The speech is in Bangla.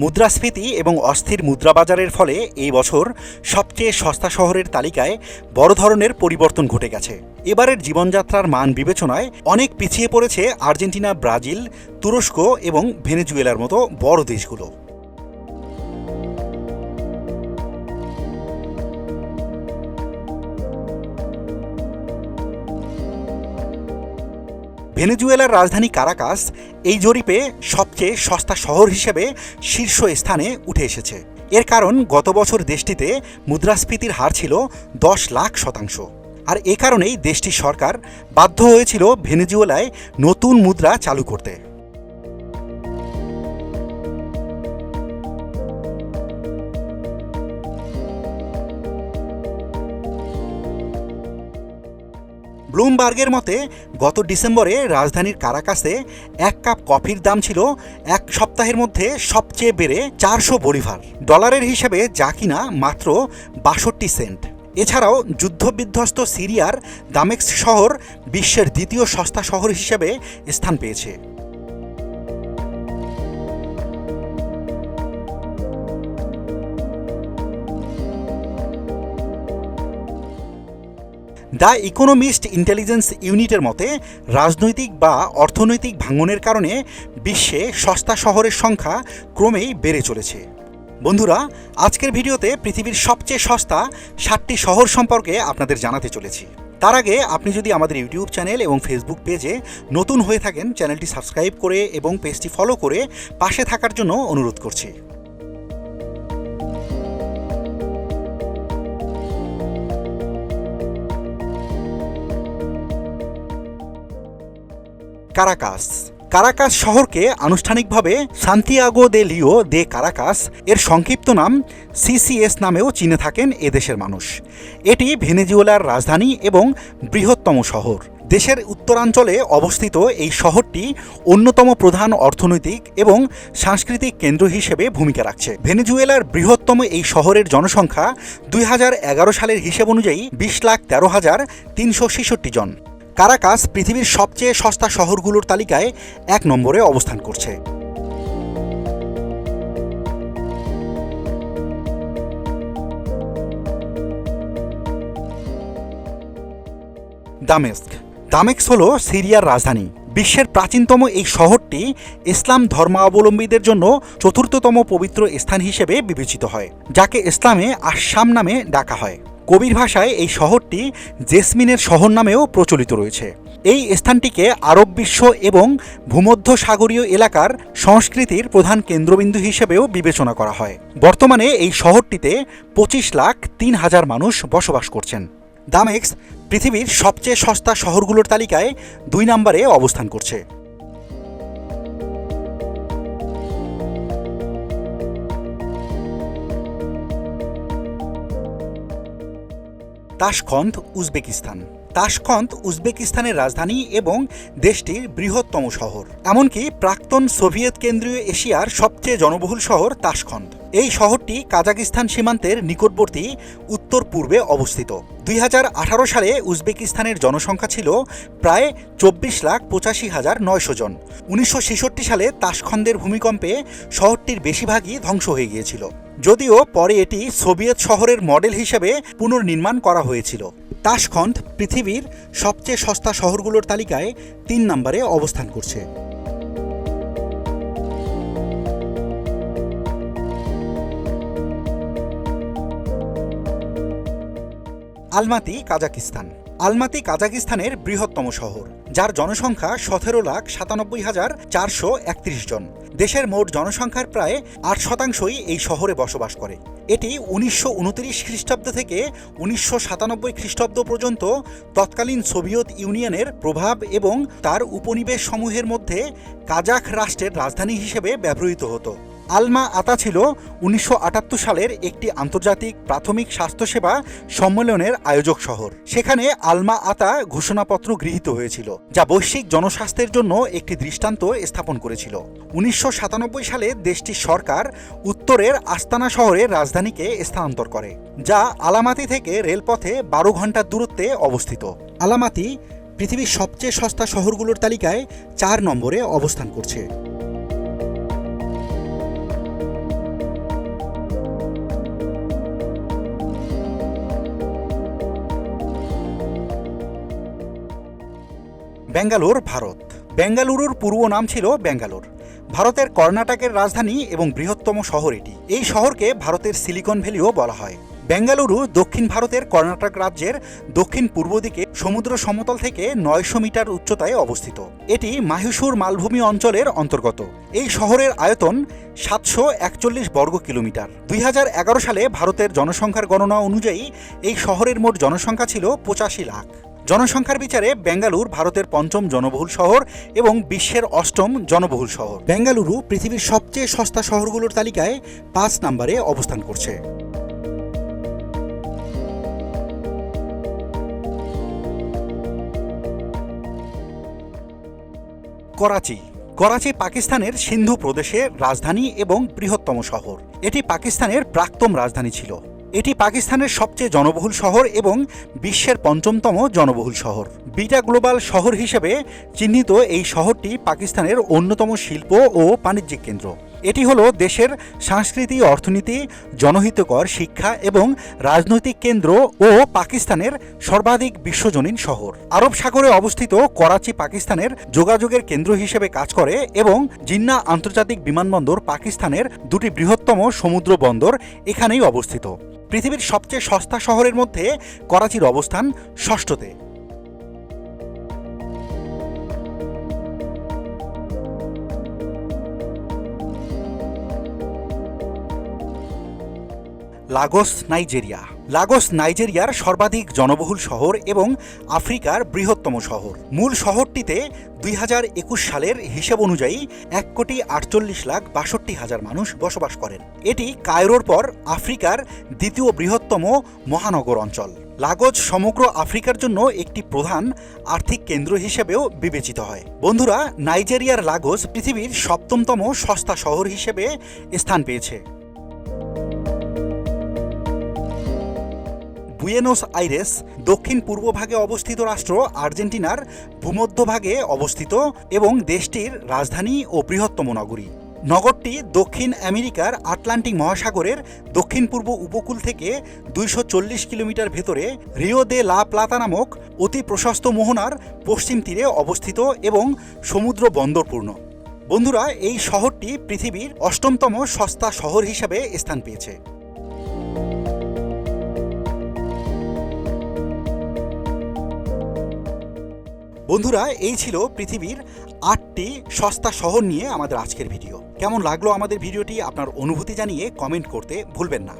মুদ্রাস্ফীতি এবং অস্থির মুদ্রা বাজারের ফলে এই বছর সবচেয়ে সস্তা শহরের তালিকায় বড় ধরনের পরিবর্তন ঘটে গেছে। এবারের জীবনযাত্রার মান বিবেচনায় অনেক পিছিয়ে পড়েছে আর্জেন্টিনা, ব্রাজিল, তুরস্ক এবং ভেনেজুয়েলার মতো বড় দেশগুলো। ভেনেজুয়েলার রাজধানী কারাকাস এই জরিপে সবচেয়ে সস্তা শহর হিসেবে শীর্ষ স্থানে উঠে এসেছে। এর কারণ গত বছর দেশটিতে মুদ্রাস্ফীতির হার ছিল দশ লাখ শতাংশ। আর এ কারণেই দেশটির সরকার বাধ্য হয়েছিল ভেনেজুয়েলায় নতুন মুদ্রা চালু করতে। ব্লুমবার্গের মতে, গত ডিসেম্বরে রাজধানীর কারাকাসে এক কাপ কফির দাম ছিল এক সপ্তাহের মধ্যে সবচেয়ে বেড়ে চারশো বলিভার। ডলারের হিসাবে যা কিনা মাত্র বাষট্টি সেন্ট। এছাড়াও যুদ্ধবিধ্বস্ত সিরিয়ার দামেক্স শহর বিশ্বের দ্বিতীয় সস্তা শহর হিসেবে স্থান পেয়েছে। দ্য ইকোনমিস্ট ইন্টেলিজেন্স ইউনিটের মতে, রাজনৈতিক বা অর্থনৈতিক ভাঙনের কারণে বিশ্বে সস্তা শহরের সংখ্যা ক্রমেই বেড়ে চলেছে। বন্ধুরা, আজকের ভিডিওতে পৃথিবীর সবচেয়ে সস্তা ষাটটি শহর সম্পর্কে আপনাদের জানাতে চলেছি। তার আগে আপনি যদি আমাদের ইউটিউব চ্যানেল এবং ফেসবুক পেজে নতুন হয়ে থাকেন, চ্যানেলটি সাবস্ক্রাইব করে এবং পেজটি ফলো করে পাশে থাকার জন্য অনুরোধ করছি। কারাকাস কারাকাস শহরকে আনুষ্ঠানিকভাবে সান্তিয়াগো দে লিও দে কারাকাস এর সংক্ষিপ্ত নাম সিসিএস নামেও চিনে থাকেন এদেশের মানুষ। এটি ভেনেজুয়েলার রাজধানী এবং বৃহত্তম শহর। দেশের উত্তরাঞ্চলে অবস্থিত এই শহরটি অন্যতম প্রধান অর্থনৈতিক এবং সাংস্কৃতিক কেন্দ্র হিসেবে ভূমিকা রাখছে। ভেনেজুয়েলার বৃহত্তম এই শহরের জনসংখ্যা দুই হাজার এগারো সালের হিসেব অনুযায়ী বিশ লাখ তেরো হাজার তিনশো জন। কারাকাস পৃথিবীর সবচেয়ে সস্তা শহরগুলোর তালিকায় এক নম্বরে অবস্থান করছে। দামেস্ক। দামেস্ক হল সিরিয়ার রাজধানী। বিশ্বের প্রাচীনতম এই শহরটি ইসলাম ধর্মাবলম্বীদের জন্য চতুর্থতম পবিত্র স্থান হিসেবে বিবেচিত হয়, যাকে ইসলামে আসাম নামে ডাকা হয়। কবির ভাষায় এই শহরটি জেসমিনের শহর নামেও প্রচলিত রয়েছে। এই স্থানটিকে আরব বিশ্ব এবং ভূমধ্য সাগরীয় এলাকার সংস্কৃতির প্রধান কেন্দ্রবিন্দু হিসেবেও বিবেচনা করা হয়। বর্তমানে এই শহরটিতে পঁচিশ লাখ তিন হাজার মানুষ বসবাস করছেন। দামেক্স পৃথিবীর সবচেয়ে সস্তা শহরগুলোর তালিকায় দুই নম্বরে অবস্থান করছে। তাশখন্দ উজবেকিস্তান। তাশখন্দ উজবেকিস্তানের রাজধানী এবং দেশটির বৃহত্তম শহর। এমনকি প্রাক্তন সোভিয়েত কেন্দ্রীয় এশিয়ার সবচেয়ে জনবহুল শহর তাশখন্দ এই শহরটি কাজাকিস্তান সীমান্তের নিকটবর্তী উত্তর পূর্বে অবস্থিত। দুই হাজার আঠারো সালে উজবেকিস্তানের জনসংখ্যা ছিল প্রায় চব্বিশ লাখ পঁচাশি হাজার নয়শো জন। উনিশশো ছেষট্টি সালে তাশখন্দের ভূমিকম্পে শহরটির বেশিরভাগই ধ্বংস হয়ে গিয়েছিল। যদিও পরে এটি সোভিয়েত শহরের মডেল হিসেবে পুনর্নির্মাণ করা হয়েছিল। তাশখন্দ পৃথিবীর সবচেয়ে সস্তা শহরগুলোর তালিকায় তিন নম্বরে অবস্থান করছে। Almaty Kazakhstan. আলমাতি কাজাকিস্তানের বৃহত্তম শহর, যার জনসংখ্যা সতেরো লাখ সাতানব্বই হাজার চারশো একত্রিশ জন। দেশের মোট জনসংখ্যার প্রায় আট শতাংশই এই শহরে বসবাস করে। এটি উনিশশো উনত্রিশ খ্রিস্টাব্দ থেকে উনিশশো সাতানব্বই খ্রিস্টাব্দ পর্যন্ত তৎকালীন সোভিয়েত ইউনিয়নের প্রভাব এবং তার উপনিবেশ সমূহের মধ্যে কাজাখ রাষ্ট্রের রাজধানী হিসেবে ব্যবহৃত হতো। আলমা আতা ছিল উনিশশো আটাত্তর সালের একটি আন্তর্জাতিক প্রাথমিক স্বাস্থ্যসেবা সম্মেলনের আয়োজক শহর। সেখানে আলমা আতা ঘোষণাপত্র গৃহীত হয়েছিল, যা বৈশ্বিক জনস্বাস্থ্যের জন্য একটি দৃষ্টান্ত স্থাপন করেছিল। উনিশশো সাতানব্বই সালে দেশটির সরকার উত্তরের আস্তানা শহরের রাজধানীকে স্থানান্তর করে, যা আলামাতি থেকে রেলপথে বারো ঘণ্টার দূরত্বে অবস্থিত। আলামাতি পৃথিবীর সবচেয়ে সস্তা শহরগুলোর তালিকায় চার নম্বরে অবস্থান করছে। ব্যাঙ্গালোর ভারত। বেঙ্গালুরুর পূর্ব নাম ছিল ব্যাঙ্গালোর ভারতের কর্ণাটকের রাজধানী এবং বৃহত্তম শহর এটি। এই শহরকে ভারতের সিলিকন ভ্যালিও বলা হয়। বেঙ্গালুরু দক্ষিণ ভারতের কর্ণাটক রাজ্যের দক্ষিণ পূর্ব দিকে সমুদ্র সমতল থেকে নয়শো মিটার উচ্চতায় অবস্থিত। এটি মাহিসুর মালভূমি অঞ্চলের অন্তর্গত। এই শহরের আয়তন সাতশো একচল্লিশ বর্গ কিলোমিটার। দুই হাজার এগারো সালে ভারতের জনসংখ্যার গণনা অনুযায়ী এই শহরের মোট জনসংখ্যা ছিল পঁচাশি লাখ। জনসংখ্যার বিচারে বেঙ্গালুর ভারতের পঞ্চম জনবহুল শহর এবং বিশ্বের অষ্টম জনবহুল শহর। বেঙ্গালুরু পৃথিবীর সবচেয়ে সস্তা শহরগুলোর তালিকায় পাঁচ নম্বরে অবস্থান করছে। করাচি। করাচি পাকিস্তানের সিন্ধু প্রদেশের রাজধানী এবং বৃহত্তম শহর। এটি পাকিস্তানের প্রাক্তন রাজধানী ছিল। এটি পাকিস্তানের সবচেয়ে জনবহুল শহর এবং বিশ্বের পঞ্চমতম জনবহুল শহর। বিটা গ্লোবাল শহর হিসেবে চিহ্নিত এই শহরটি পাকিস্তানের অন্যতম শিল্প ও বাণিজ্যিক কেন্দ্র। এটি হলো দেশের সংস্কৃতি, অর্থনীতি, জনহিতকর শিক্ষা এবং রাজনৈতিক কেন্দ্র ও পাকিস্তানের সর্বাধিক বিশ্বজনীন শহর। আরব সাগরে অবস্থিত করাচি, পাকিস্তানের যোগাযোগের কেন্দ্র হিসেবে কাজ করে এবং জিন্না আন্তর্জাতিক বিমানবন্দর পাকিস্তানের দুটি বৃহত্তম সমুদ্র বন্দর এখানেই অবস্থিত। পৃথিবীর সবচেয়ে সস্তা শহরের মধ্যে করাচির অবস্থান ষষ্ঠতে। Lagos, Nigeria. লাগোস, নাইজেরিয়ার সর্বাধিক জনবহুল শহর এবং আফ্রিকার বৃহত্তম শহর। মূল শহরটিতে দুই হাজার একুশ সালের হিসেব অনুযায়ী এক কোটি আটচল্লিশ লাখ বাষট্টি হাজার মানুষ বসবাস করেন। এটি কায়রোর পর আফ্রিকার দ্বিতীয় বৃহত্তম মহানগর অঞ্চল। লাগোজ সমগ্র আফ্রিকার জন্য একটি প্রধান আর্থিক কেন্দ্র হিসেবেও বিবেচিত হয়। বন্ধুরা, নাইজেরিয়ার লাগোস পৃথিবীর সপ্তমতম সস্তা শহর হিসেবে স্থান পেয়েছে। বুয়েনোস আইরেস দক্ষিণ পূর্ব ভাগে অবস্থিত রাষ্ট্র আর্জেন্টিনার ভূমধ্যভাগে অবস্থিত এবং দেশটির রাজধানী ও বৃহত্তম নগরী। নগরটি দক্ষিণ আমেরিকার আটলান্টিক মহাসাগরের দক্ষিণ পূর্ব উপকূল থেকে দুইশো চল্লিশ কিলোমিটার ভেতরে রিও দে লা প্লাতা নামক অতি প্রশস্ত মোহনার পশ্চিম তীরে অবস্থিত এবং সমুদ্র বন্দরপূর্ণ। বন্ধুরা, এই শহরটি পৃথিবীর অষ্টমতম সস্তা শহর হিসেবে স্থান পেয়েছে। বন্ধুরা, এই ছিল পৃথিবীর আটটি সস্তা শহর নিয়ে আমাদের আজকের ভিডিও। কেমন লাগল আমাদের ভিডিওটি? আপনার অনুভূতি জানিয়ে কমেন্ট করতে ভুলবেন না।